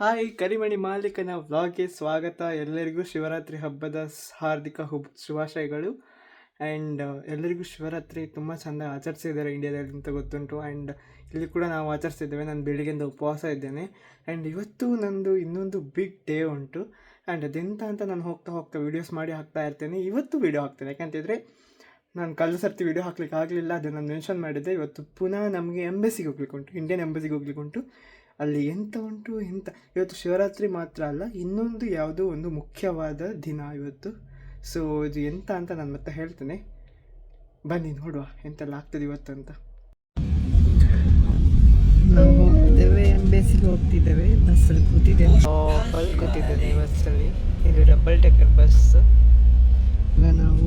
Hi, ಕರಿಮಣಿ ಮಾಲೀಕನ ವ್ಲಾಗ್ಗೆ ಸ್ವಾಗತ. ಎಲ್ಲರಿಗೂ ಶಿವರಾತ್ರಿ ಹಬ್ಬದ ಹಾರ್ದಿಕ ಹುಬ್ ಶುಭಾಶಯಗಳು. ಆ್ಯಂಡ್ ಎಲ್ಲರಿಗೂ ಶಿವರಾತ್ರಿ ತುಂಬ ಚೆಂದ ಆಚರಿಸಿದ್ದಾರೆ ಇಂಡಿಯಾದಲ್ಲಿ ಅಂತ ಗೊತ್ತುಂಟು. ಆ್ಯಂಡ್ ಇಲ್ಲಿ ಕೂಡ ನಾವು ಆಚರಿಸ್ತಿದ್ದೇವೆ ನಾನು ಬೆಳಿಗ್ಗೆಯಿಂದ ಉಪವಾಸ ಇದ್ದೇನೆ. ಆ್ಯಂಡ್ ಇವತ್ತು ನಂದು ಇನ್ನೊಂದು ಬಿಗ್ ಡೇ ಉಂಟು. ಆ್ಯಂಡ್ ಅದೆಂತ ಅಂತ ನಾನು ಹೋಗ್ತಾ ಹೋಗ್ತಾ ವೀಡಿಯೋಸ್ ಮಾಡಿ ಹಾಕ್ತಾ ಇರ್ತೇನೆ. ಇವತ್ತು ವೀಡಿಯೋ ಹಾಕ್ತೇನೆ. ಯಾಕಂತಿದ್ರೆ ನಾನು ಕಳೆದ ಸರ್ತಿ ವೀಡಿಯೋ ಹಾಕ್ಲಿಕ್ಕೆ ಆಗಲಿಲ್ಲ. ಅದನ್ನು ನಾನು ಮೆನ್ಷನ್ ಮಾಡಿದ್ದೆ. ಇವತ್ತು ಪುನಃ ನಮಗೆ ಎಂಬಸಿಗೆ ಹೋಗ್ಲಿಕ್ಕೆ ಉಂಟು. ಇಂಡಿಯನ್ ಎಂಬಸಿಗೆ ಹೋಗ್ಲಿಕ್ಕೆ ಉಂಟು. ಅಲ್ಲಿ ಎಂತ ಉಂಟು ಎಂತ? ಇವತ್ತು ಶಿವರಾತ್ರಿ ಮಾತ್ರ ಅಲ್ಲ ಇನ್ನೊಂದು ಯಾವುದೋ ಒಂದು ಮುಖ್ಯವಾದ ದಿನ ಇವತ್ತು. ಸೊ ಇದು ಎಂತ ಅಂತ ನಾನು ಮತ್ತೆ ಹೇಳ್ತೇನೆ. ಬನ್ನಿ ನೋಡುವ ಎಂತೆಲ್ಲ ಆಗ್ತದೆ ಇವತ್ತು ಅಂತ. ನಾವು ಹೋಗ್ತೇವೆ ಎಂಬೇಸಿಗೆ ಹೋಗ್ತಿದ್ದೇವೆ ಬಸ್ಸಲ್ಲಿ ಕೂತಿದ್ದೇವೆ. ಬಲ್ ಕೂತಿದ್ದೇವೆ ಬಸ್ಸಲ್ಲಿ. ಇದು ಡಬಲ್ ಟೆಕರ್ ಬಸ್ ಈಗ ನಾವು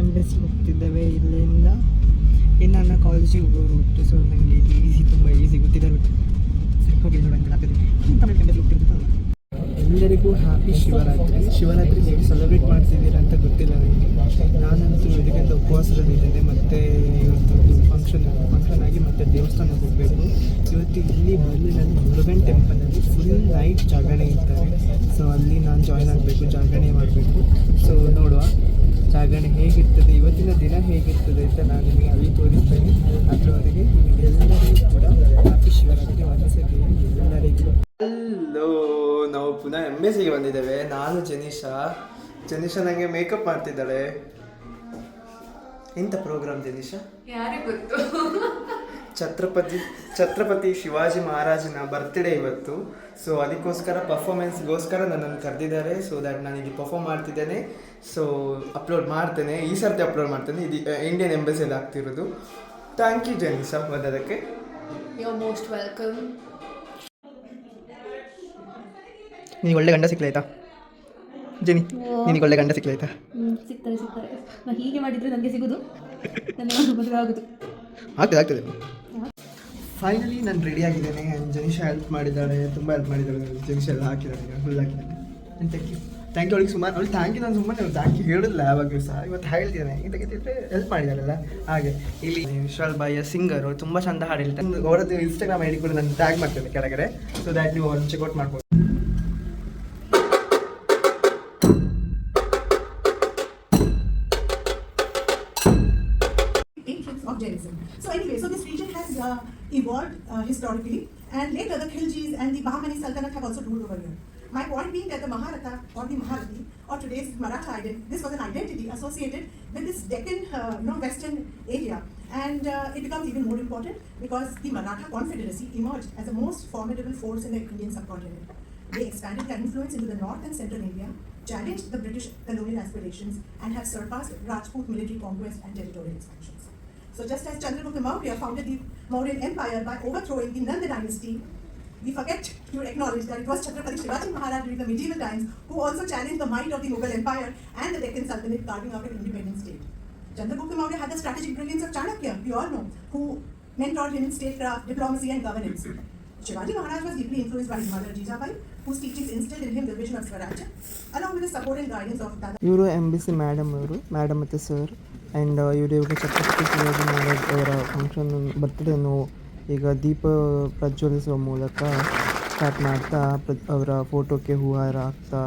ಎಂಬೇಸಿಗೆ ಹೋಗ್ತಿದ್ದೇವೆ ಇಲ್ಲಿಂದ. ಇನ್ನು ನನ್ನ ಕಾಲೇಜಿಗೆ ಹೋಗೋ ರೂಟ್ ಸೊ ನನಗೆ ಇದು ಈಸಿ ತುಂಬ ಈಸಿ ಗೊತ್ತಿದ್ದಲ್ಲ ಹೋಗಿ ಎಲ್ಲರಿಗೂ ಹ್ಯಾಪಿ ಶಿವರಾತ್ರಿ. ಶಿವರಾತ್ರಿ ಹೇಗೆ ಸೆಲೆಬ್ರೇಟ್ ಮಾಡ್ತಿದ್ದೀರಾ ಅಂತ ಗೊತ್ತಿಲ್ಲ ನನಗೆ. ನಾನಂತೂ ಇದಕ್ಕಿಂತ ಉಪವಾಸದಲ್ಲಿದ್ದೇನೆ ಮತ್ತು ಇವತ್ತು ಫಂಕ್ಷನ್ ಫಂಕ್ಷನ್ ಆಗಿ ಮತ್ತೆ ದೇವಸ್ಥಾನಕ್ಕೆ ಹೋಗಬೇಕು. ಇವತ್ತು ಇಲ್ಲಿ ಬರ್ಲಿನಲ್ಲಿ ಮುರುಗನ್ ಟೆಂಪಲಲ್ಲಿ ಫುಲ್ ನೈಟ್ ಜಾಗರಣೆ ಇರ್ತಾರೆ. ಸೊ ಅಲ್ಲಿ ನಾನು ಜಾಯ್ನ್ ಆಗಬೇಕು ಜಾಗರಣೆ ಮಾಡಬೇಕು. ಸೊ ನೋಡುವ. ಜಾಗರಣೆ ಹೇಗಿರ್ತದೆ ಇವತ್ತಿನ ದಿನ ಹೇಗಿರ್ತದೆ ಅಂತ ನಾನು ನಿಮಗೆ ಅಲ್ಲಿ ತೋರಿಸ್ತೇನೆ. ಅದರವರೆಗೆ ನಿಮಗೆಲ್ಲರಿಗೂ ಕೂಡ ಹ್ಯಾಪಿ ಶಿವರಾತ್ರಿ ಒಂದ್ಸತಿ ಎಲ್ಲರಿಗೂ. ಹಲೋ ನಾವು ಪುನಃ ಎಂ ಎಸ್ ಸಿಗೆ ಬಂದಿದ್ದೇವೆ. ನಾನು ಜನಿಷಾ ಜನಿಷಾ ನನಗೆ ಮೇಕಪ್ ಮಾಡ್ತಿದ್ದಾಳೆ. ಎಂಥ ಪ್ರೋಗ್ರಾಮ್ ಜನಿಷಾ ಯಾರಿಗೆ ಗೊತ್ತು? ಛತ್ರಪತಿ ಛತ್ರಪತಿ ಶಿವಾಜಿ ಮಹಾರಾಜನ ಬರ್ತ್ಡೇ ಇವತ್ತು. ಸೊ ಅದಕ್ಕೋಸ್ಕರ ಪರ್ಫಾರ್ಮೆನ್ಸ್ಗೋಸ್ಕರ ನನ್ನನ್ನು ಕರೆದಿದ್ದಾರೆ ಸೊ ದ್ಯಾಟ್ ನಾನು ಇಲ್ಲಿ ಪರ್ಫಾರ್ಮ್ ಮಾಡ್ತಿದ್ದೇನೆ. ಸೊ ಅಪ್ಲೋಡ್ ಮಾಡ್ತೇನೆ. ಈ ಸರ್ತಿ ಅಪ್ಲೋಡ್ ಮಾಡ್ತೇನೆ. ಇದು ಇಂಡಿಯನ್ ಎಂಬಸಿಯಲ್ಲಿ ಆಗ್ತಿರೋದು. ಥ್ಯಾಂಕ್ ಯು ಜನಿಷಾ ಬಂದದಕ್ಕೆ ಯು ಮೋಸ್ಟ್ ವೆಲ್ಕಮ್ ನೀವು ಒಳ್ಳೆ ಗಂಡ ಸಿಕ್ಲಾಯ್ತಾ ಜನಿ ನಿನಗೆ ಒಳ್ಳೆ ಗಂಡ ಸಿಕ್ಲಾಯ್ತಾ ಸಿಗ್ತಾರೆ ಸಿಗ್ತಾರೆ. ನಾನು ಹೀಗೆ ಮಾಡಿದರೆ ನನಗೆ ಸಿಗೋದು? ನನಗೆ ಮದುವೆ ಆಗೋದು. ಆಗ್ತದೆ ಆಗ್ತದೆ. ಫೈನಲಿ ನಾನು ರೆಡಿ ಆಗಿದ್ದೇನೆ. ಜನಿಷಾ ಹೆಲ್ಪ್ ಮಾಡಿದ್ದಾಳೆ ತುಂಬ ಹೆಲ್ಪ್ ಮಾಡಿದ್ದಾಳೆ ಜನಿಷಾ ಎಲ್ಲ ಹಾಕಿದ್ದಾಳೆ ಫುಲ್ ಹಾಕಿದ್ದಾನೆ. ಥ್ಯಾಂಕ್ ಯು ಥ್ಯಾಂಕ್ ಯು ಅವಳಿಗೆ ಸುಮಾರು, ಅವಳು ಥ್ಯಾಂಕ್ ಯು ನಾನು ಸುಮ್ಮನೆ ಥ್ಯಾಂಕ್ ಯು ಹೇಳಿಲ್ಲ ಯಾವಾಗಲೂ ಸಹ. ಇವತ್ತು ಹೇಳ್ತಿದ್ದೇನೆ. ಇದಕ್ಕೆ ಹೆಲ್ಪ್ ಮಾಡಿದಾರಲ್ಲ ಹಾಗೆ, ಇಲ್ಲಿ ವಿಶ್ವಾಲ್ ಬಾಯಿಯ ಸಿಂಗರು ತುಂಬ ಚಂದ ಹಾಡು ಹೇಳ್ತಾರೆ ಅವರದ್ದು ಇನ್ಸ್ಟಾಗ್ರಾಮ್ ಐಡಿ ಕೂಡ ನಾನು ಟ್ಯಾಗ್ ಮಾಡ್ತೇನೆ ಕೆಳಗಡೆ. ಸೊ ದ್ಯಾಟ್ ನೀವು ಅವ್ರನ್ನ ಚೆಕ್ಔಟ್ ಮಾಡ್ಬೋದು. So anyway, so this region has uh, evolved uh, historically, and later the Khiljis and the Bahmani Sultanate have also ruled over here. My point being that the Maharatha or the Maharati or today's Maratha identity, this was an identity associated with this Deccan, uh, you know, western area, and uh, it becomes even more important because the Maratha Confederacy emerged as the most formidable force in the Indian subcontinent. They expanded their influence into the north and central India, challenged the British colonial aspirations, and have surpassed Rajput military conquest and territorial expansions. So just as Chandragupta Maurya founded the Mauryan Empire by overthrowing the Nanda dynasty, we forget to acknowledge that it was Chhatrapati Shivaji Maharaj during the medieval times who also challenged the might of the Mughal Empire and the Deccan Sultanate carving out an independent state. Chandragupta Maurya had the strategic brilliance of Chanakya, we all know, who mentored him in statecraft, diplomacy and governance. Shivaji Maharaj was deeply influenced by his mother Jijabai, whose teachings instilled in him the vision of Swaraj, along with the support and guidance of Dada. Euro Embassy Madam Euro, Madam Sir. And ಇವರು ಇವಾಗ ಛತ್ರಪತಿ ಶಿವಾಜಿ ಅವರ function ಬರ್ತ್ಡೇನು ಈಗ ದೀಪ ಪ್ರಜ್ವಲಿಸುವ ಮೂಲಕ start ಮಾಡ್ತಾ ಪ್ರ- ಅವರ ಫೋಟೋಕ್ಕೆ ಹೂಹಾರ ಹಾಕ್ತಾ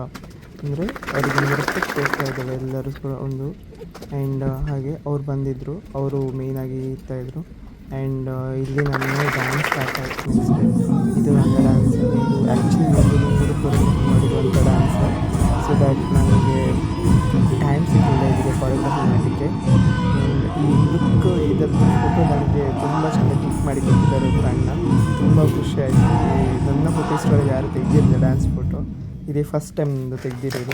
ಅಂದರೆ ಅವರಿಗೆ ಒಂದು ರೆಸ್ಪೆಕ್ಟ್ ಕೊಡ್ತಾ ಇದ್ದಾರೆ ಎಲ್ಲರೂ ಕೂಡ ಒಂದು. ಆ್ಯಂಡ್ ಹಾಗೆ ಅವ್ರು ಬಂದಿದ್ದರು ಅವರು ಮೇಯ್ನಾಗಿ ಇರ್ತಾಯಿದ್ರು ಆ್ಯಂಡ್ ಇಲ್ಲಿ ನಮ್ಮ ಡ್ಯಾನ್ಸ್ ಸ್ಟಾರ್ಟ್ ಆಯಿತು ಇದು ನನ್ನ ಡ್ಯಾನ್ಸ್ ಇದು ಆ್ಯಕ್ಚುಲಿ ಮಾಡಿರುವಂಥ ಡ್ಯಾನ್ಸ್ ಸೊ ದ್ಯಾಟ್ ನನಗೆ ಟೈಮ್ ಸಿಗಲಿಲ್ಲ ಇದಕ್ಕೆ ಫಾರೋಗ್ರಫಿ ಮಾಡಲಿಕ್ಕೆ ಈ ಲುಕ್ ಇದರದ್ದು ಫೋಟೋ ನನಗೆ ತುಂಬ ಚೆನ್ನಾಗಿ ಕ್ಲಿಕ್ ಮಾಡಿ ಕೊಟ್ಟಿದ್ದಾರೆ ಒಬ್ಬರು ಅಣ್ಣ. ತುಂಬ ಖುಷಿ ಆಯಿತು. ನನ್ನ ಫೋಟೋಸ್ಗಳಿಗೆ ಯಾರು ತೆಗೆದಿರಲಿಲ್ಲ ಡ್ಯಾನ್ಸ್ ಫೋಟೋ ಇದೇ ಫಸ್ಟ್ ಟೈಮ್ ತೆಗೆದಿರೋದು.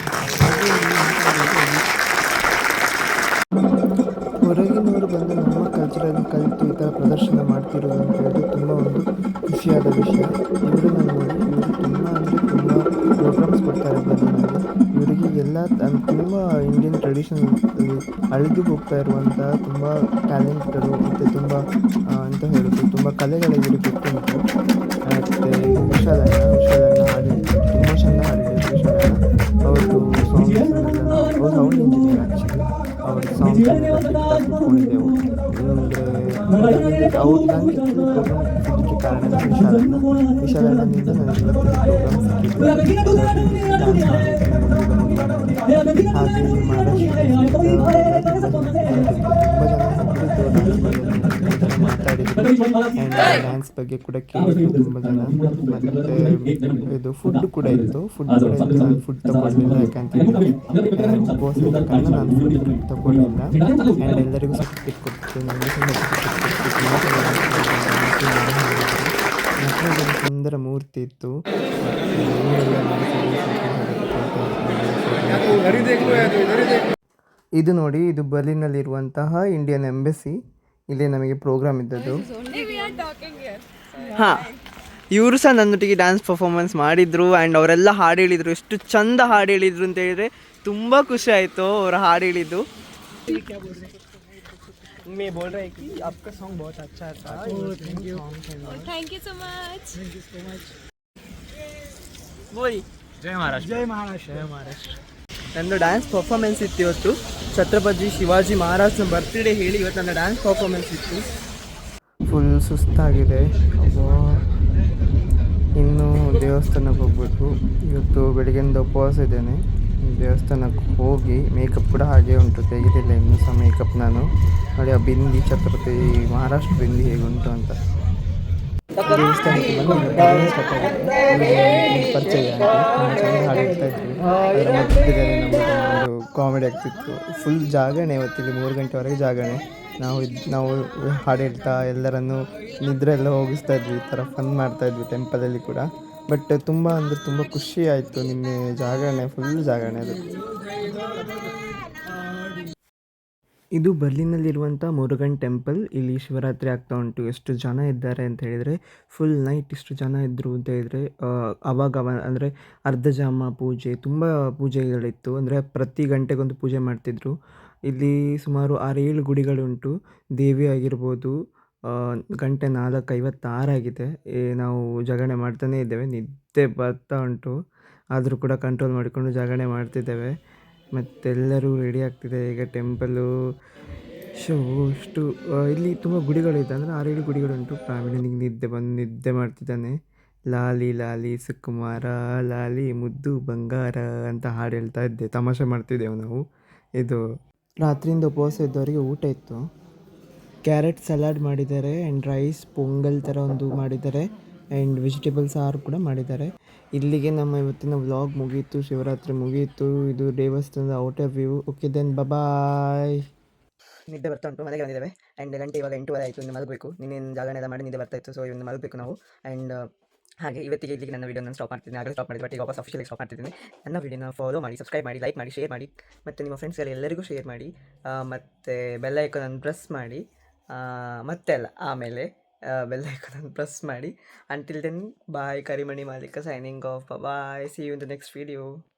ಹೊರಗಿನವರು ಬಂದು ನಮ್ಮ ಕಲ್ಚರನ್ನು ಕಲಿತು ಈ ಥರ ಪ್ರದರ್ಶನ ಮಾಡ್ತಿರೋದು ಅಂತ ಹೇಳಿದ್ರೆ ತುಂಬ ಒಂದು ಖುಷಿಯಾದ ವಿಷಯ. ಇವರು ತುಂಬ ಎಲ್ಲ ತುಂಬ ಇಂಡಿಯನ್ ಟ್ರೆಡಿಷನ್ ಅಳಿದು ಹೋಗ್ತಾ ಇರುವಂಥ ತುಂಬ ಟ್ಯಾಲೆಂಟ್ಗಳು ಮತ್ತು ತುಂಬ ಅಂತ ಹೇಳಿದ್ರು ಹೇಳೋದು, ತುಂಬ ಕಲೆಗಳಿಗೆ ಗೊತ್ತುಂಟು ಮತ್ತು ವಿಶಾಲಣ್ಣ ಆ್ಯಕ್ಚುಲಿ ಅವ್ರ ಡ್ಯಾನ್ಸ್ ಬಗ್ಗೆ ಕೂಡ ಕೇಳಿದ್ರು ತುಂಬ ಜನ ಮತ್ತು ಇದು ಫುಡ್ ಕೂಡ ಇತ್ತು. ಫುಡ್ ಕೂಡ ಇತ್ತು. ನಾನು ಫುಡ್ ತಗೊಳ್ಳಿಲ್ಲ ಯಾಕಂತ ನಾನು ಫುಡ್ ತಗೊಳ್ಳಿಲ್ಲ ಆ್ಯಂಡ್ ಎಲ್ಲರಿಗೂ ಸರ್ಟಿಫಿಕೇಟ್ ಕೊಡ್ತೀನಿ. ಸುಂದರ ಮೂರ್ತಿ ಇತ್ತು. ಇದು ನೋಡಿ, ಇದು ಬರ್ಲಿನಲ್ಲಿರುವಂತಹ ಇಂಡಿಯನ್ ಎಂಬಸಿ ಇಲ್ಲಿ ನಮಗೆ ಪ್ರೋಗ್ರಾಮ್ ಇದ್ದದ್ದು. ಹಾಂ, ಇವರು ಸಹ ನನ್ನೊಟ್ಟಿಗೆ ಡ್ಯಾನ್ಸ್ ಪರ್ಫಾರ್ಮೆನ್ಸ್ ಮಾಡಿದ್ರು ಆ್ಯಂಡ್ ಅವರೆಲ್ಲ ಹಾಡು ಹೇಳಿದ್ರು. ಎಷ್ಟು ಚಂದ ಹಾಡು ಹೇಳಿದ್ರು ಅಂತ ಹೇಳಿದ್ರೆ ತುಂಬ ಖುಷಿ ಆಯಿತು ಅವರ ಹಾಡು ಹೇಳಿದ್ದು. मैं बोल रहा है कि आपका सॉन्ग बहुत अच्छा था thank you thank you so much ಬೋಯ್ ಜೈ ಮಹಾರಾಷ್ಟ್ರ ಜೈ ಮಹಾರಾಷ್ಟ್ರ ಜೈ ಮಹಾರಾಷ್ಟ್ರ ನಂದು ಡ್ಯಾನ್ಸ್ ಪರ್ಫಾರ್ಮೆನ್ಸ್ ಇತ್ತು ಇವತ್ತು ಛತ್ರಪತಿ ಶಿವಾಜಿ ಮಹಾರಾಜ್ನ ಬರ್ತ್ಡೇ ಹೇಳಿ ಇವತ್ತು ನನ್ನ ಡ್ಯಾನ್ಸ್ ಪರ್ಫಾರ್ಮೆನ್ಸ್ ಇತ್ತು ಫುಲ್ ಸುಸ್ತಾಗಿದೆ ಅಬ್ಬಾ. ಇನ್ನು ದೇವಸ್ಥಾನಕ್ಕೆ ಹೋಗ್ಬೇಕು ಇವತ್ತು ಬೆಳಗ್ಗೆಯಿಂದ ಉಪವಾಸ ಇದ್ದೇನೆ ದೇವಸ್ಥಾನಕ್ಕೆ ಹೋಗಿ ಮೇಕಪ್ ಕೂಡ ಹಾಗೆ ಉಂಟು, ತೆಗೆದಿಲ್ಲ ಇನ್ನೂ ಸಹ ಮೇಕಪ್ ನಾನು. ನೋಡಿ, ಆ ಬಿಂದಿ ಛತ್ರಪತಿ, ಮಹಾರಾಷ್ಟ್ರ ಬಿಂದಿ ಹೇಗುಂಟು ಅಂತ. ದೇವಸ್ಥಾನಕ್ಕೆ ಪರಿಚಯ. ಹಾಡು ಒಂದು ಕಾಮಿಡಿ ಆಗ್ತಿತ್ತು. ಫುಲ್ ಜಾಗರಣೆ ಇವತ್ತಿಲ್ಲಿ, ಮೂರು ಗಂಟೆವರೆಗೆ ಜಾಗಣೆ. ನಾವು ಇದು, ನಾವು ಹಾಡು ಹೇಳ್ತಾ ಎಲ್ಲರನ್ನು ನಿದ್ರೆ ಎಲ್ಲ ಹೋಗಿಸ್ತಾ ಇದ್ವಿ, ಈ ಥರ ಫನ್ ಮಾಡ್ತಾ ಇದ್ವಿ ಟೆಂಪಲಲ್ಲಿ ಕೂಡ. ಬಟ್ ತುಂಬ ಅಂದರೆ ತುಂಬ ಖುಷಿ ಆಯಿತು ನಿನ್ನೆ ಜಾಗರಣೆ ಫುಲ್ ಜಾಗರಣೆ ಅದು. ಇದು ಬರ್ಲಿನಲ್ಲಿರುವಂಥ ಮುರುಗನ್ ಟೆಂಪಲ್ ಇಲ್ಲಿ ಶಿವರಾತ್ರಿ ಆಗ್ತಾ ಉಂಟು. ಎಷ್ಟು ಜನ ಇದ್ದಾರೆ ಅಂತ ಹೇಳಿದರೆ ಫುಲ್ ನೈಟ್ ಇಷ್ಟು ಜನ ಇದ್ದರು ಅಂತ ಹೇಳಿದರೆ ಅವಾಗ ಅಂದರೆ ಅರ್ಧ ಜಾಮ ಪೂಜೆ, ತುಂಬ ಪೂಜೆಗಳಿತ್ತು. ಅಂದರೆ ಪ್ರತಿ ಗಂಟೆಗೊಂದು ಪೂಜೆ ಮಾಡ್ತಿದ್ರು. ಇಲ್ಲಿ ಸುಮಾರು ಆರೇಳು ಗುಡಿಗಳುಂಟು. ದೇವಿ ಆಗಿರ್ಬೋದು ಗಂಟೆ ನಾಲ್ಕು ಐವತ್ತಾರಾಗಿದೆ ಏ, ನಾವು ಜಾಗರಣೆ ಮಾಡ್ತಾನೇ ಇದ್ದೇವೆ. ನಿದ್ದೆ ಬರ್ತಾ ಉಂಟು. ಆದರೂ ಕೂಡ ಕಂಟ್ರೋಲ್ ಮಾಡಿಕೊಂಡು ಜಾಗರಣೆ ಮಾಡ್ತಿದ್ದೇವೆ. ಮತ್ತೆಲ್ಲರೂ ರೆಡಿ ಆಗ್ತಿದೆ. ಈಗ ಟೆಂಪಲು ಶೋ ಇಷ್ಟು ಇಲ್ಲಿ ತುಂಬ ಗುಡಿಗಳಿದೆ. ಅಂದರೆ ಆರೇಳು ಗುಡಿಗಳುಂಟು. ಪ್ರಾಮಿಣಿನಿಗೆ ನಿದ್ದೆ ಬಂದು ನಿದ್ದೆ ಮಾಡ್ತಿದ್ದಾನೆ. ಲಾಲಿ ಲಾಲಿ ಸುಕುಮಾರ ಲಾಲಿ ಮುದ್ದು ಬಂಗಾರ ಅಂತ ಹಾಡು ಹೇಳ್ತಾ ಇದ್ದೆ. ತಮಾಷೆ ಮಾಡ್ತಿದ್ದೆವು ನಾವು. ಇದು ರಾತ್ರಿಯಿಂದ ಉಪವಾಸ ಇದ್ದವರಿಗೆ ಊಟ ಇತ್ತು. ಕ್ಯಾರೆಟ್ ಸಲಾಡ್ ಮಾಡಿದ್ದಾರೆ ಆ್ಯಂಡ್ ರೈಸ್ ಪೊಂಗಲ್ ಥರ ಒಂದು ಮಾಡಿದ್ದಾರೆ ಆ್ಯಂಡ್ ವೆಜಿಟೇಬಲ್ ಸಾರು ಕೂಡ ಮಾಡಿದ್ದಾರೆ. ಇಲ್ಲಿಗೆ ನಮ್ಮ ಇವತ್ತಿನ ವ್ಲಾಗ್ ಮುಗಿಯಿತು ಶಿವರಾತ್ರಿ ಮುಗಿಯಿತು ಇದು ದೇವಸ್ಥಾನದ outer view okay then bye bye ನಿದ್ದೆ ಬರ್ತಾ ಉಂಟು, ಮನೆಗೆ ಬಂದಿದ್ದೇವೆ. ಆ್ಯಂಡ್ ಗಂಟೆ ಇವಾಗ ಎಂಟೂವರೆ ಆಯಿತು, ಇನ್ನು ಮಲಗಬೇಕು. ನಿನ್ನೆ ಜಾಗರಣೆ ಎಲ್ಲ ಮಾಡಿ ನಿದ್ದೆ ಬರ್ತಾ ಇತ್ತು ಸೊ ಇನ್ನು ಮಲಗಬೇಕು ನಾವು. ಆ್ಯಂಡ್ ಹಾಗೆ ಇವತ್ತಿಗೆ ಇಲ್ಲಿಗೆ ನನ್ನ ವೀಡಿಯೋ ನಾನು ಸ್ಟಾಪ್ ಮಾಡ್ತೀನಿ ಆಗಲೇ ಸ್ಟಾಪ್ ಮಾಡಿದ್ದೆ ಬಟ್ ಈಗ ವಾಪಸ್ ಅಫಿಷಿಯಲಿ ಸ್ಟಾಪ್ ಮಾಡ್ತಿದ್ದೀನಿ. ನನ್ನ ವೀಡಿಯೋನ ಫಾಲೋ ಮಾಡಿ ಸಬ್ಸ್ಕ್ರೈಬ್ ಮಾಡಿ ಲೈಕ್ ಮಾಡಿ ಶೇರ್ ಮಾಡಿ, ಮತ್ತು ನಿಮ್ಮ ಫ್ರೆಂಡ್ಸ್ಗೆಲ್ಲ ಎಲ್ಲರಿಗೂ ಶೇರ್ ಮಾಡಿ ಮತ್ತು ಬೆಲ್ ಐಕಾನನ್ನು ಪ್ರೆಸ್ ಮಾಡಿ. ಮತ್ತೆ ಅಲ್ಲ, ಆಮೇಲೆ ಬೆಲ್ ಐಕಾನನ್ನು ಪ್ರೆಸ್ ಮಾಡಿ ಅಂಟಿಲ್ ದೆನ್ ಬಾಯ್ ಕರಿಮಣಿ ಮಾಲೀಕ signing off bye see you in the next video